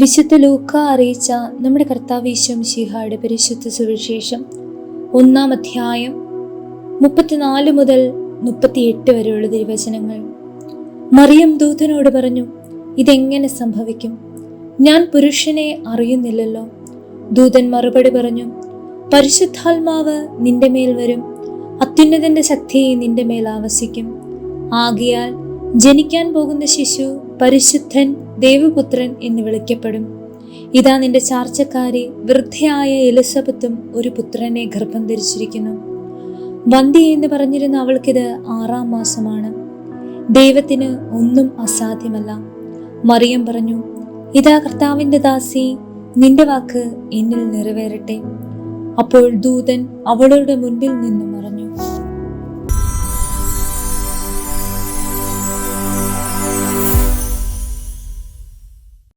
വിശുദ്ധ ലൂക്ക അറിയിച്ച നമ്മുടെ കർത്താവീശ്വം ശിഹായുടെ പരിശുദ്ധ സുവിശേഷം ഒന്നാം അധ്യായം മുപ്പത്തിനാല് മുതൽ മുപ്പത്തിയെട്ട് വരെയുള്ള തിരുവചനങ്ങൾ. മറിയം ദൂതനോട് പറഞ്ഞു ഇതെങ്ങനെ സംഭവിക്കും? ഞാൻ പുരുഷനെ അറിയുന്നില്ലല്ലോ. ദൂതൻ മറുപടി പറഞ്ഞു പരിശുദ്ധാത്മാവ് നിന്റെ മേൽ വരും അത്യുന്നതന്റെ ശക്തി നിന്റെ മേൽ ആവസിക്കും. ആകിയാൽ ജനിക്കാൻ പോകുന്ന ശിശു പരിശുദ്ധൻ ദേവപുത്രൻ എന്ന് വിളിക്കപ്പെടും. ഇതാ നിന്റെ ചാർച്ചക്കാരി വൃദ്ധയായ എലിസബത്തും ഒരു പുത്രനെ ഗർഭം ധരിച്ചിരിക്കുന്നു. വന്തി എന്ന് പറഞ്ഞിരുന്ന അവൾക്കിത് ആറാം മാസമാണ്. ദൈവത്തിന് ഒന്നും അസാധ്യമല്ല. മറിയം പറഞ്ഞു ഇതാ കർത്താവിന്റെ ദാസി നിന്റെ വാക്ക് എന്നിൽ നിറവേറട്ടെ. അപ്പോൾ ദൂതൻ അവളുടെ മുൻപിൽ നിന്നും മറഞ്ഞു